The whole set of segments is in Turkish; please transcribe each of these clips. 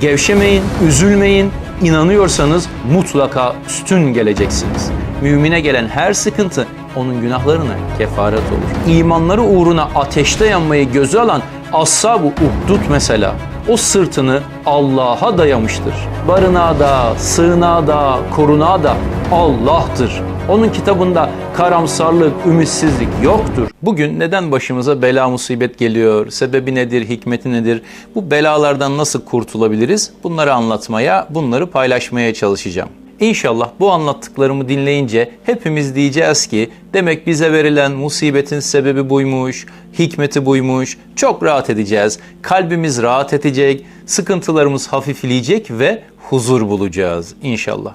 Gevşemeyin, üzülmeyin. İnanıyorsanız mutlaka üstün geleceksiniz. Mümine gelen her sıkıntı onun günahlarına kefaret olur. İmanları uğruna ateşte yanmayı göze alan Ashab-ı Uhdud mesela o sırtını Allah'a dayamıştır. Barınağı da, sığınağı da, korunağı da Allah'tır. Onun kitabında karamsarlık, ümitsizlik yoktur. Bugün neden başımıza bela musibet geliyor? Sebebi nedir, hikmeti nedir? Bu belalardan nasıl kurtulabiliriz? Bunları anlatmaya, bunları paylaşmaya çalışacağım. İnşallah bu anlattıklarımı dinleyince hepimiz diyeceğiz ki demek bize verilen musibetin sebebi buymuş, hikmeti buymuş. Çok rahat edeceğiz. Kalbimiz rahat edecek, sıkıntılarımız hafifleyecek ve huzur bulacağız inşallah.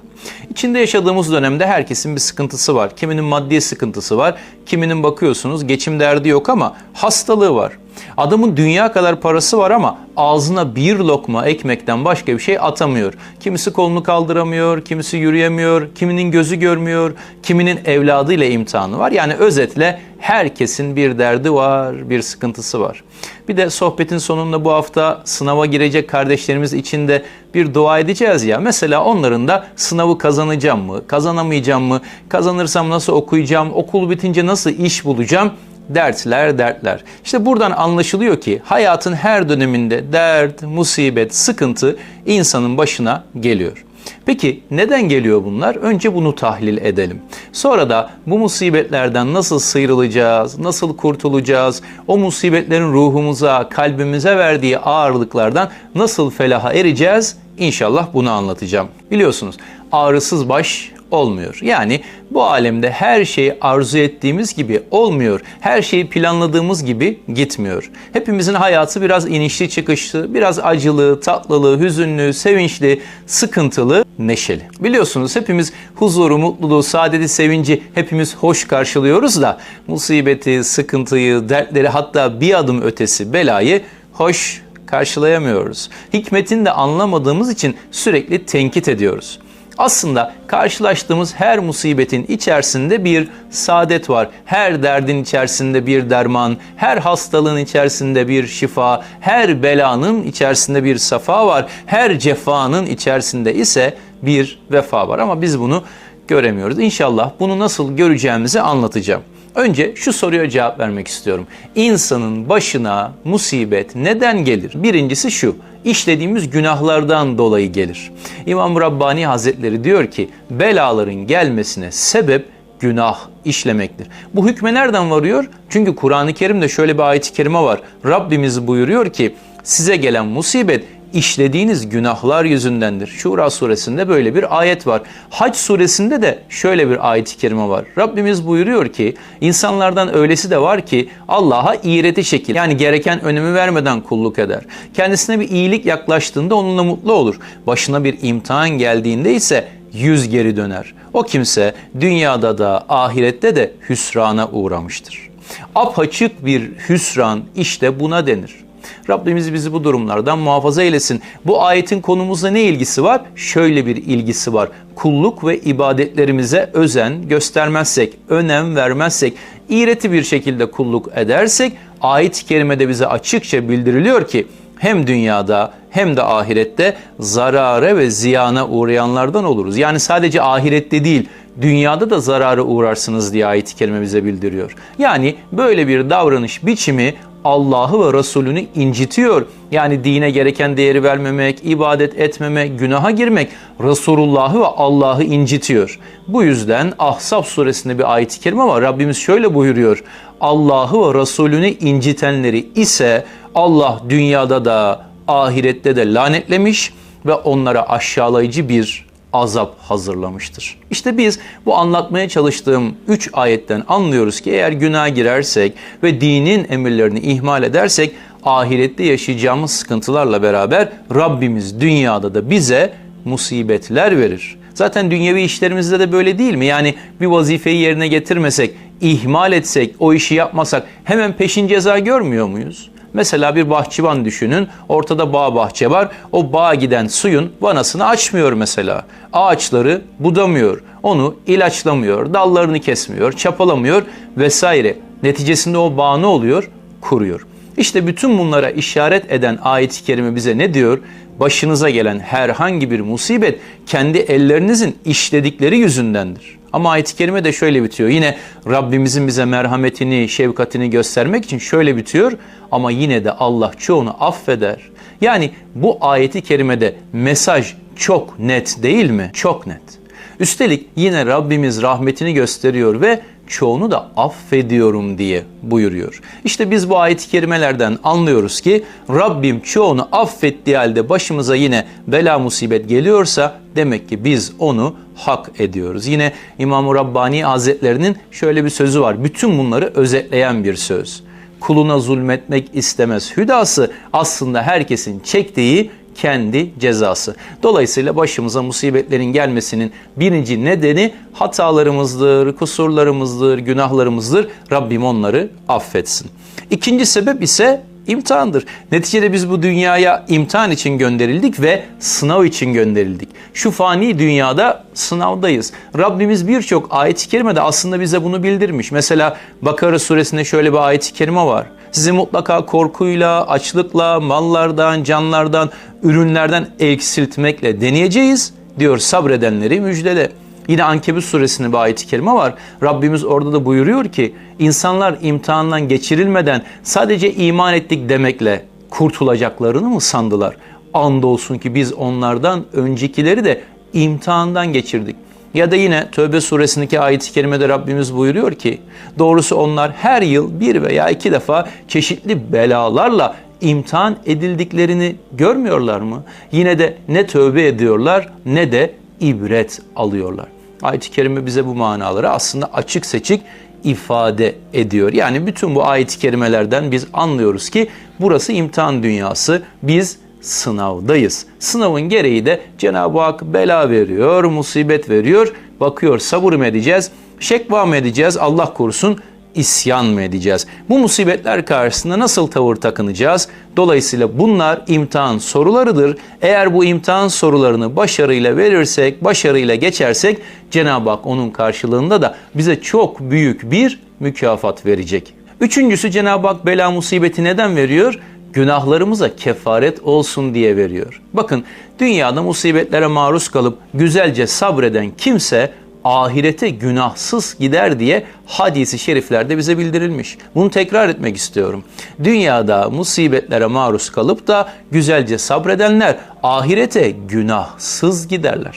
İçinde yaşadığımız dönemde herkesin bir sıkıntısı var. Kiminin maddi sıkıntısı var, kiminin bakıyorsunuz geçim derdi yok ama hastalığı var. Adamın dünya kadar parası var ama ağzına bir lokma ekmekten başka bir şey atamıyor. Kimisi kolunu kaldıramıyor, kimisi yürüyemiyor, kiminin gözü görmüyor, kiminin evladıyla imtihanı var. Yani özetle herkesin bir derdi var, bir sıkıntısı var. Bir de sohbetin sonunda bu hafta sınava girecek kardeşlerimiz için de bir dua edeceğiz ya. Mesela onların da sınavı kazanacağım mı, kazanamayacağım mı, kazanırsam nasıl okuyacağım, okul bitince nasıl iş bulacağım dertler dertler. İşte buradan anlaşılıyor ki hayatın her döneminde dert, musibet, sıkıntı insanın başına geliyor. Peki neden geliyor bunlar? Önce bunu tahlil edelim. Sonra da bu musibetlerden nasıl sıyrılacağız, nasıl kurtulacağız, o musibetlerin ruhumuza, kalbimize verdiği ağırlıklardan nasıl felaha ereceğiz? İnşallah bunu anlatacağım. Biliyorsunuz ağrısız baş olmuyor. Yani bu alemde her şey arzu ettiğimiz gibi olmuyor. Her şey planladığımız gibi gitmiyor. Hepimizin hayatı biraz inişli çıkışlı, biraz acılı, tatlılı, hüzünlü, sevinçli, sıkıntılı, neşeli. Biliyorsunuz hepimiz huzuru, mutluluğu, saadeti, sevinci hepimiz hoş karşılıyoruz da musibeti, sıkıntıyı, dertleri hatta bir adım ötesi belayı hoş karşılayamıyoruz. Hikmetini de anlamadığımız için sürekli tenkit ediyoruz. Aslında karşılaştığımız her musibetin içerisinde bir saadet var. Her derdin içerisinde bir derman, her hastalığın içerisinde bir şifa, her belanın içerisinde bir safa var. Her cefanın içerisinde ise bir vefa var ama biz bunu göremiyoruz. İnşallah bunu nasıl göreceğimizi anlatacağım. Önce şu soruya cevap vermek istiyorum. İnsanın başına musibet neden gelir? Birincisi şu, işlediğimiz günahlardan dolayı gelir. İmam Rabbani Hazretleri diyor ki, belaların gelmesine sebep günah işlemektir. Bu hükme nereden varıyor? Çünkü Kur'an-ı Kerim'de şöyle bir ayet-i kerime var. Rabbimiz buyuruyor ki, size gelen musibet işlediğiniz günahlar yüzündendir. Şura suresinde böyle bir ayet var. Hac suresinde de şöyle bir ayet-i kerime var. Rabbimiz buyuruyor ki insanlardan öylesi de var ki Allah'a iğreti şekil yani gereken önemi vermeden kulluk eder. Kendisine bir iyilik yaklaştığında onunla mutlu olur. Başına bir imtihan geldiğinde ise yüz geri döner. O kimse dünyada da ahirette de hüsrana uğramıştır. Apaçık bir hüsran işte buna denir. Rabbimiz bizi bu durumlardan muhafaza eylesin. Bu ayetin konumuzla ne ilgisi var? Şöyle bir ilgisi var. Kulluk ve ibadetlerimize özen göstermezsek, önem vermezsek, iğreti bir şekilde kulluk edersek ayet-i kerimede bize açıkça bildiriliyor ki hem dünyada hem de ahirette zarara ve ziyana uğrayanlardan oluruz. Yani sadece ahirette değil, dünyada da zarara uğrarsınız diye ayet-i kerime bize bildiriyor. Yani böyle bir davranış biçimi Allah'ı ve Resulünü incitiyor. Yani dine gereken değeri vermemek, ibadet etmemek, günaha girmek Resulullah'ı ve Allah'ı incitiyor. Bu yüzden Ahzab suresinde bir ayet-i kerime var. Rabbimiz şöyle buyuruyor. Allah'ı ve Resulünü incitenleri ise Allah dünyada da ahirette de lanetlemiş ve onlara aşağılayıcı bir azap hazırlamıştır. İşte biz bu anlatmaya çalıştığım 3 ayetten anlıyoruz ki eğer günah girersek ve dinin emirlerini ihmal edersek ahirette yaşayacağımız sıkıntılarla beraber Rabbimiz dünyada da bize musibetler verir. Zaten dünyevi işlerimizde de böyle değil mi? Yani bir vazifeyi yerine getirmesek, ihmal etsek, o işi yapmasak hemen peşin ceza görmüyor muyuz? Mesela bir bahçıvan düşünün. Ortada bağ bahçe var. O bağa giden suyun vanasını açmıyor mesela. Ağaçları budamıyor. Onu ilaçlamıyor. Dallarını kesmiyor. Çapalamıyor vesaire. Neticesinde o bağ ne oluyor? Kuruyor. İşte bütün bunlara işaret eden ayet-i kerime bize ne diyor? Başınıza gelen herhangi bir musibet kendi ellerinizin işledikleri yüzündendir. Ama ayet-i kerime de şöyle bitiyor. Yine Rabbimizin bize merhametini, şefkatini göstermek için şöyle bitiyor. Ama yine de Allah çoğunu affeder. Yani bu ayeti kerimede mesaj çok net değil mi? Çok net. Üstelik yine Rabbimiz rahmetini gösteriyor ve çoğunu da affediyorum diye buyuruyor. İşte biz bu ayet-i kerimelerden anlıyoruz ki Rabbim çoğunu affettiği halde başımıza yine bela musibet geliyorsa demek ki biz onu hak ediyoruz. Yine İmam-ı Rabbani Hazretlerinin şöyle bir sözü var. Bütün bunları özetleyen bir söz. Kuluna zulmetmek istemez. Hüdası aslında herkesin çektiği kendi cezası. Dolayısıyla başımıza musibetlerin gelmesinin birinci nedeni hatalarımızdır, kusurlarımızdır, günahlarımızdır. Rabbim onları affetsin. İkinci sebep ise imtihandır. Neticede biz bu dünyaya imtihan için gönderildik ve sınav için gönderildik. Şu fani dünyada sınavdayız. Rabbimiz birçok ayet-i kerimede aslında bize bunu bildirmiş. Mesela Bakara suresinde şöyle bir ayet-i kerime var. Sizi mutlaka korkuyla, açlıkla, mallardan, canlardan, ürünlerden eksiltmekle deneyeceğiz diyor sabredenleri müjdele. Yine Ankebut suresinde bir ayet-i kerime var. Rabbimiz orada da buyuruyor ki insanlar imtihandan geçirilmeden sadece iman ettik demekle kurtulacaklarını mı sandılar? Andolsun ki biz onlardan öncekileri de imtihandan geçirdik. Ya da yine Tövbe suresindeki ayet-i kerimede Rabbimiz buyuruyor ki doğrusu onlar her yıl bir veya iki defa çeşitli belalarla imtihan edildiklerini görmüyorlar mı? Yine de ne tövbe ediyorlar ne de ibret alıyorlar. Ayet-i kerime bize bu manaları aslında açık seçik ifade ediyor. Yani bütün bu ayet-i kerimelerden biz anlıyoruz ki burası imtihan dünyası. Biz sınavdayız. Sınavın gereği de Cenab-ı Hak bela veriyor, musibet veriyor. Bakıyor sabır mı edeceğiz, şekva mı edeceğiz, Allah korusun isyan mı edeceğiz? Bu musibetler karşısında nasıl tavır takınacağız? Dolayısıyla bunlar imtihan sorularıdır. Eğer bu imtihan sorularını başarıyla verirsek, başarıyla geçersek Cenab-ı Hak onun karşılığında da bize çok büyük bir mükafat verecek. Üçüncüsü Cenab-ı Hak bela musibeti neden veriyor? günahlarımıza kefaret olsun diye veriyor. Bakın dünyada musibetlere maruz kalıp güzelce sabreden kimse ahirete günahsız gider diye hadisi şeriflerde bize bildirilmiş. Bunu tekrar etmek istiyorum. Dünyada musibetlere maruz kalıp da güzelce sabredenler ahirete günahsız giderler.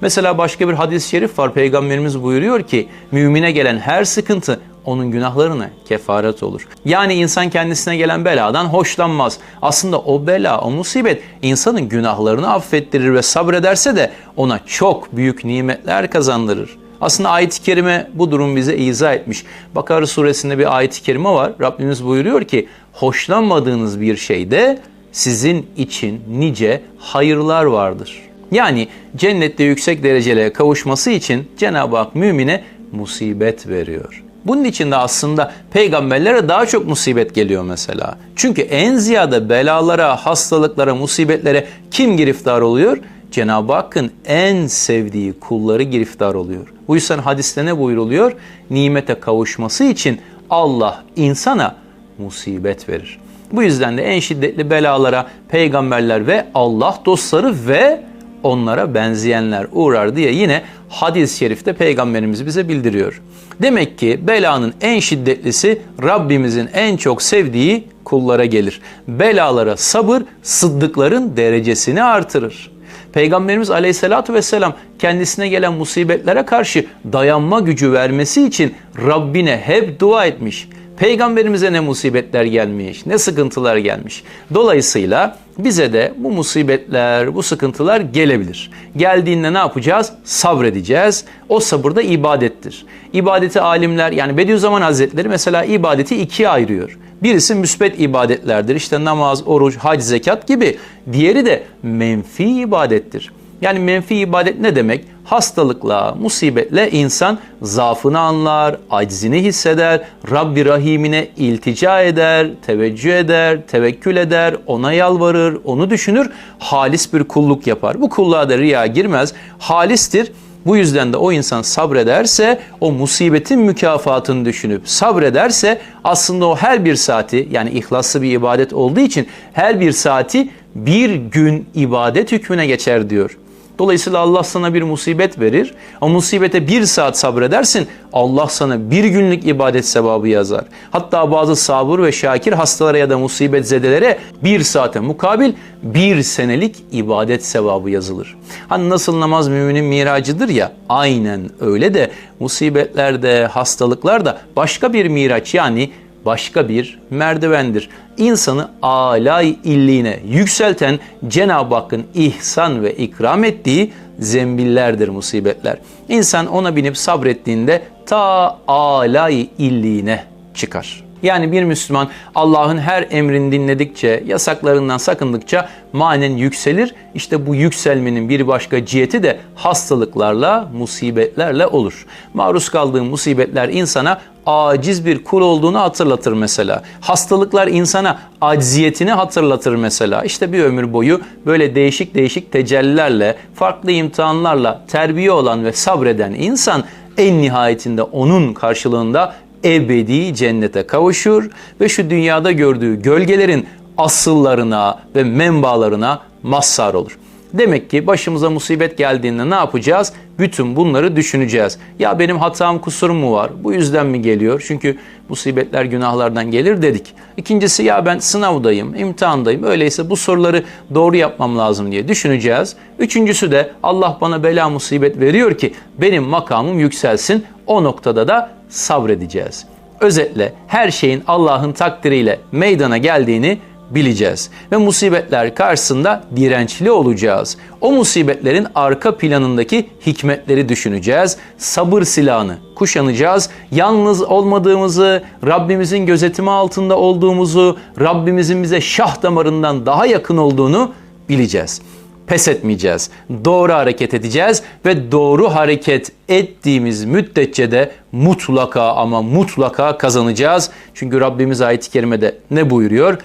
Mesela başka bir hadis-i şerif var. Peygamberimiz buyuruyor ki mümine gelen her sıkıntı onun günahlarına kefaret olur. Yani insan kendisine gelen beladan hoşlanmaz. Aslında o bela, o musibet insanın günahlarını affettirir ve sabrederse de ona çok büyük nimetler kazandırır. Aslında ayet-i kerime bu durum bize izah etmiş. Bakara suresinde bir ayet-i kerime var. Rabbimiz buyuruyor ki hoşlanmadığınız bir şeyde sizin için nice hayırlar vardır. Yani cennette yüksek derecelere kavuşması için Cenab-ı Hak mümine musibet veriyor. Bunun için de aslında peygamberlere daha çok musibet geliyor mesela. Çünkü en ziyade belalara, hastalıklara, musibetlere kim giriftar oluyor? Cenab-ı Hakk'ın en sevdiği kulları giriftar oluyor. Bu yüzden hadiste ne buyruluyor? Nimete kavuşması için Allah insana musibet verir. Bu yüzden de en şiddetli belalara peygamberler ve Allah dostları ve onlara benzeyenler uğrar diye yine hadis-i şerifte peygamberimiz bize bildiriyor. Demek ki belanın en şiddetlisi Rabbimizin en çok sevdiği kullara gelir. Belalara sabır sıddıkların derecesini artırır. Peygamberimiz aleyhissalatü vesselam kendisine gelen musibetlere karşı dayanma gücü vermesi için Rabbine hep dua etmiş. Peygamberimize ne musibetler gelmiş, ne sıkıntılar gelmiş. Dolayısıyla bize de bu musibetler, bu sıkıntılar gelebilir. Geldiğinde ne yapacağız? Sabredeceğiz. O sabır da ibadettir. İbadeti alimler yani Bediüzzaman Hazretleri mesela ibadeti ikiye ayırıyor. Birisi müsbet ibadetlerdir. İşte namaz, oruç, hac, zekat gibi. Diğeri de menfi ibadettir. Yani menfi ibadet ne demek? Hastalıkla, musibetle insan zaafını anlar, aczini hisseder, Rabbi Rahim'ine iltica eder, teveccüh eder, tevekkül eder, ona yalvarır, onu düşünür, halis bir kulluk yapar. Bu kulluğa da riya girmez, halistir Bu yüzden de o insan sabrederse o musibetin mükafatını düşünüp sabrederse aslında o her bir saati yani ihlaslı bir ibadet olduğu için her bir saati bir gün ibadet hükmüne geçer diyor. Dolayısıyla Allah sana bir musibet verir. O musibete bir saat sabredersin. Allah sana bir günlük ibadet sevabı yazar. Hatta bazı sabır ve şakir hastalara ya da musibet zedelere bir saate mukabil bir senelik ibadet sevabı yazılır. Hani nasıl namaz müminin miracıdır ya aynen öyle de musibetlerde, hastalıklarda başka bir miraç yani başka bir merdivendir. İnsanı alay illiğine yükselten Cenab-ı Hakk'ın ihsan ve ikram ettiği zembillerdir musibetler. İnsan ona binip sabrettiğinde ta alay illiğine çıkar. Yani bir Müslüman Allah'ın her emrini dinledikçe, yasaklarından sakındıkça manen yükselir. İşte bu yükselmenin bir başka ciheti de hastalıklarla, musibetlerle olur. Maruz kaldığı musibetler insana aciz bir kul olduğunu hatırlatır mesela. Hastalıklar insana acziyetini hatırlatır mesela. İşte bir ömür boyu böyle değişik değişik tecellilerle, farklı imtihanlarla terbiye olan ve sabreden insan en nihayetinde onun karşılığında ebedi cennete kavuşur ve şu dünyada gördüğü gölgelerin asıllarına ve menbalarına mazhar olur. Demek ki başımıza musibet geldiğinde ne yapacağız? Bütün bunları düşüneceğiz. Ya benim hatam kusurum mu var? Bu yüzden mi geliyor? Çünkü musibetler günahlardan gelir dedik. İkincisi ya ben sınavdayım, imtihandayım. Öyleyse bu soruları doğru yapmam lazım diye düşüneceğiz. Üçüncüsü de Allah bana bela musibet veriyor ki benim makamım yükselsin. O noktada da sabredeceğiz. Özetle her şeyin Allah'ın takdiriyle meydana geldiğini bileceğiz ve musibetler karşısında dirençli olacağız. O musibetlerin arka planındaki hikmetleri düşüneceğiz. Sabır silahını kuşanacağız. Yalnız olmadığımızı, Rabbimizin gözetimi altında olduğumuzu, Rabbimizin bize şah damarından daha yakın olduğunu bileceğiz pes etmeyeceğiz. Doğru hareket edeceğiz ve doğru hareket ettiğimiz müddetçe de mutlaka ama mutlaka kazanacağız. Çünkü Rabbimiz ayet-i kerimede ne buyuruyor?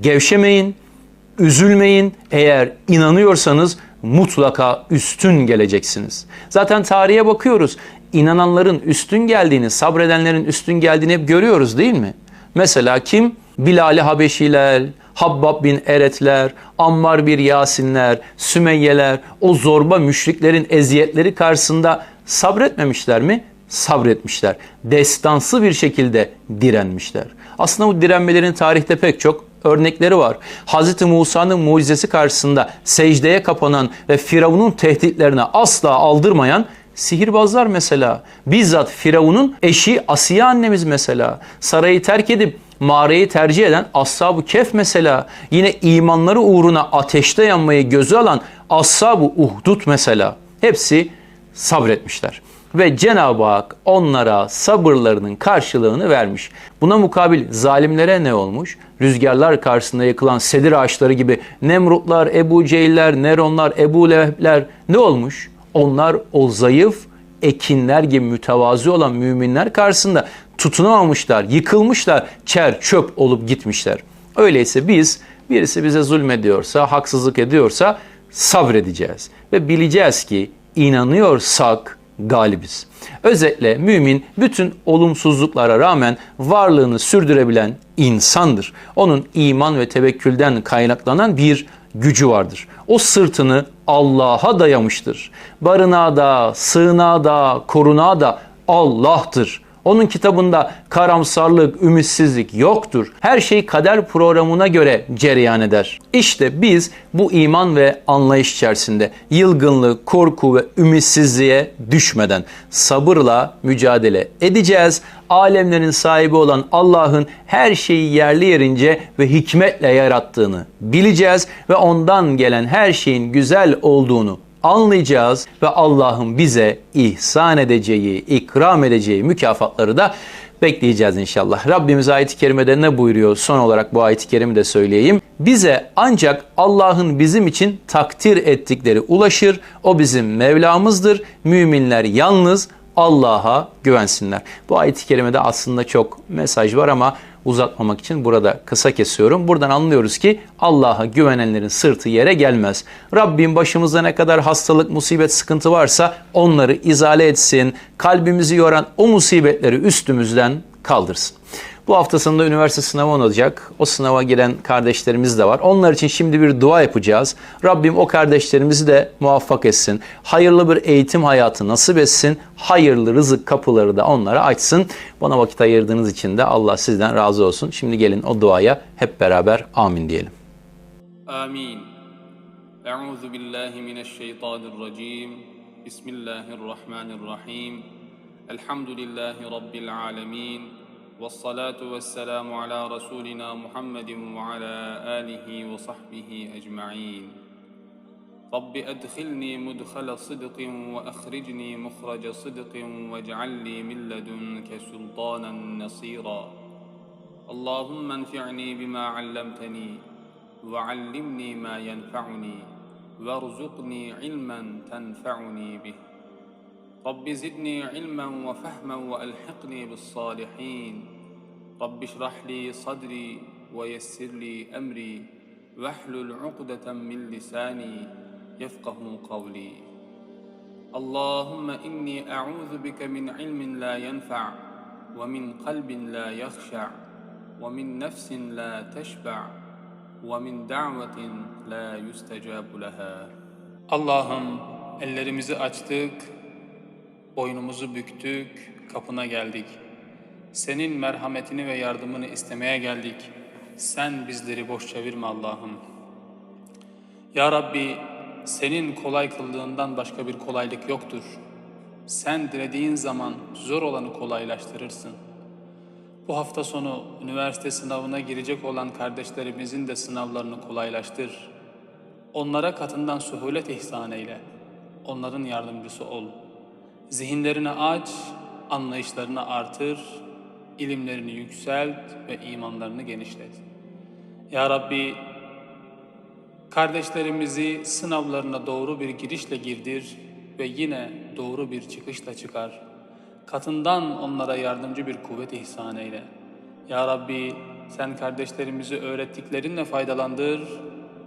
Gevşemeyin, üzülmeyin. Eğer inanıyorsanız mutlaka üstün geleceksiniz. Zaten tarihe bakıyoruz. İnananların üstün geldiğini, sabredenlerin üstün geldiğini hep görüyoruz değil mi? Mesela kim? Bilal-i Habeşiler, Habbab bin Eretler, Ammar bir Yasinler, Sümeyyeler, o zorba müşriklerin eziyetleri karşısında sabretmemişler mi? Sabretmişler. Destansı bir şekilde direnmişler. Aslında bu direnmelerin tarihte pek çok örnekleri var. Hz. Musa'nın mucizesi karşısında secdeye kapanan ve Firavun'un tehditlerine asla aldırmayan sihirbazlar mesela. Bizzat Firavun'un eşi Asiye annemiz mesela. Sarayı terk edip mağarayı tercih eden Ashab-ı Kef mesela. Yine imanları uğruna ateşte yanmayı göze alan Ashab-ı Uhdud mesela. Hepsi sabretmişler. Ve Cenab-ı Hak onlara sabırlarının karşılığını vermiş. Buna mukabil zalimlere ne olmuş? Rüzgarlar karşısında yakılan sedir ağaçları gibi Nemrutlar, Ebu Cehiller, Neronlar, Ebu Lehebler ne olmuş? Onlar o zayıf ekinler gibi mütevazi olan müminler karşısında tutunamamışlar, yıkılmışlar, çer çöp olup gitmişler. Öyleyse biz birisi bize zulmediyorsa, haksızlık ediyorsa sabredeceğiz. Ve bileceğiz ki inanıyorsak galibiz. Özetle mümin bütün olumsuzluklara rağmen varlığını sürdürebilen insandır. Onun iman ve tevekkülden kaynaklanan bir gücü vardır. O sırtını Allah'a dayamıştır. Barınağı da, sığınağı da, korunağı da Allah'tır. Onun kitabında karamsarlık, ümitsizlik yoktur. Her şey kader programına göre cereyan eder. İşte biz bu iman ve anlayış içerisinde yılgınlık, korku ve ümitsizliğe düşmeden sabırla mücadele edeceğiz. Alemlerin sahibi olan Allah'ın her şeyi yerli yerince ve hikmetle yarattığını bileceğiz ve ondan gelen her şeyin güzel olduğunu anlayacağız ve Allah'ın bize ihsan edeceği, ikram edeceği mükafatları da bekleyeceğiz inşallah. Rabbimiz ayet-i kerimede ne buyuruyor? Son olarak bu ayet-i kerimi de söyleyeyim. Bize ancak Allah'ın bizim için takdir ettikleri ulaşır. O bizim Mevlamızdır. Müminler yalnız Allah'a güvensinler. Bu ayet-i kerimede aslında çok mesaj var ama uzatmamak için burada kısa kesiyorum. Buradan anlıyoruz ki Allah'a güvenenlerin sırtı yere gelmez. Rabbim başımızda ne kadar hastalık, musibet, sıkıntı varsa onları izale etsin. Kalbimizi yoran o musibetleri üstümüzden kaldırsın. Bu hafta sonunda üniversite sınavı olacak. O sınava giren kardeşlerimiz de var. Onlar için şimdi bir dua yapacağız. Rabbim o kardeşlerimizi de muvaffak etsin. Hayırlı bir eğitim hayatı nasip etsin. Hayırlı rızık kapıları da onlara açsın. Bana vakit ayırdığınız için de Allah sizden razı olsun. Şimdi gelin o duaya hep beraber amin diyelim. Amin. Euzu billahi mineşşeytanirracim. Bismillahirrahmanirrahim. Elhamdülillahi rabbil alamin. والصلاة والسلام على رسولنا محمد وعلى آله وصحبه أجمعين. رب أدخلني مدخل صدق وأخرجني مخرج صدق واجعل لي من لدنك سلطانا نصيرا. اللهم انفعني بما علمتني وعلمني ما ينفعني وارزقني علما تنفعني به. رب زدني علما وفهما وألحقني بالصالحين. رب اشرح لي صدري ويسر لي أمري واحلل عقدة من لساني يفقه قولي. اللهم إني أعوذ بك من علم لا ينفع ومن قلب لا يخشع ومن نفس لا تشبع ومن دعوة لا يستجاب لها. Allah'ım ellerimizi açtık, boynumuzu büktük, kapına geldik. Senin merhametini ve yardımını istemeye geldik. Sen bizleri boş çevirme Allah'ım. Ya Rabbi, senin kolay kıldığından başka bir kolaylık yoktur. Sen dilediğin zaman zor olanı kolaylaştırırsın. Bu hafta sonu üniversite sınavına girecek olan kardeşlerimizin de sınavlarını kolaylaştır. Onlara katından suhulet ihsan eyle. Onların yardımcısı ol. Zihinlerini aç, anlayışlarını artır, ilimlerini yükselt ve imanlarını genişlet. Ya Rabbi, kardeşlerimizi sınavlarına doğru bir girişle girdir ve yine doğru bir çıkışla çıkar. Katından onlara yardımcı bir kuvvet ihsan eyle. Ya Rabbi sen kardeşlerimizi öğrettiklerinle faydalandır,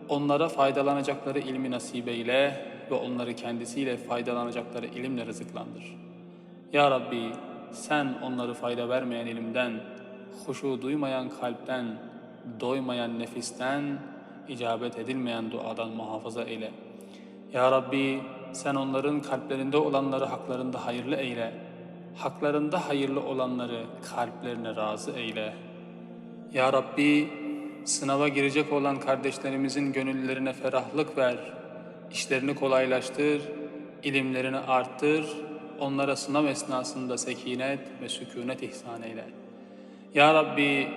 onlara faydalanacakları ilmi nasip eyle ve onları kendisiyle faydalanacakları ilimle rızıklandır. Ya Rabbi sen onları fayda vermeyen ilimden, huşu duymayan kalpten, doymayan nefisten, icabet edilmeyen duadan muhafaza eyle. Ya Rabbi sen onların kalplerinde olanları haklarında hayırlı eyle. Haklarında hayırlı olanları kalplerine razı eyle. Ya Rabbi sınava girecek olan kardeşlerimizin gönüllerine ferahlık ver. İşlerini kolaylaştır, ilimlerini arttır, onlara sınav esnasında sekinet ve sükunet ihsan eyle. Ya Rabbi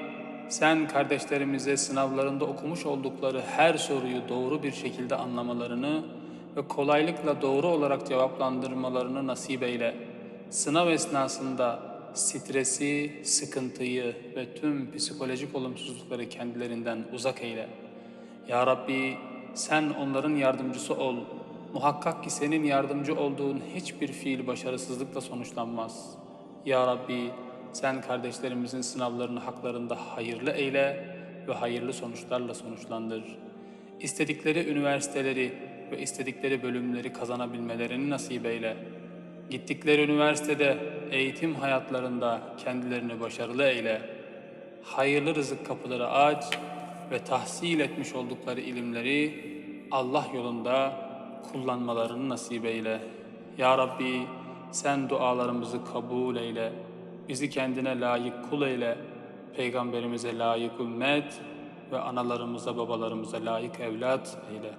sen kardeşlerimize sınavlarında okumuş oldukları her soruyu doğru bir şekilde anlamalarını ve kolaylıkla doğru olarak cevaplandırmalarını nasip eyle. Sınav esnasında stresi, sıkıntıyı ve tüm psikolojik olumsuzlukları kendilerinden uzak eyle. Ya Rabbi sen onların yardımcısı ol. Muhakkak ki senin yardımcı olduğun hiçbir fiil başarısızlıkla sonuçlanmaz. Ya Rabbi sen kardeşlerimizin sınavlarını haklarında hayırlı eyle ve hayırlı sonuçlarla sonuçlandır. İstedikleri üniversiteleri ve istedikleri bölümleri kazanabilmelerini nasip eyle. Gittikleri üniversitede eğitim hayatlarında kendilerini başarılı eyle. Hayırlı rızık kapıları aç ve tahsil etmiş oldukları ilimleri Allah yolunda kullanmalarını nasip eyle. Ya Rabbi sen dualarımızı kabul eyle. Bizi kendine layık kul eyle. Peygamberimize layık ümmet ve analarımıza babalarımıza layık evlat eyle.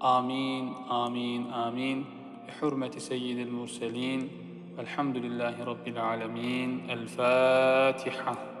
Amin, amin, amin. Hürmeti seyyidil murselin. Elhamdülillahi Rabbil alemin. El Fatiha.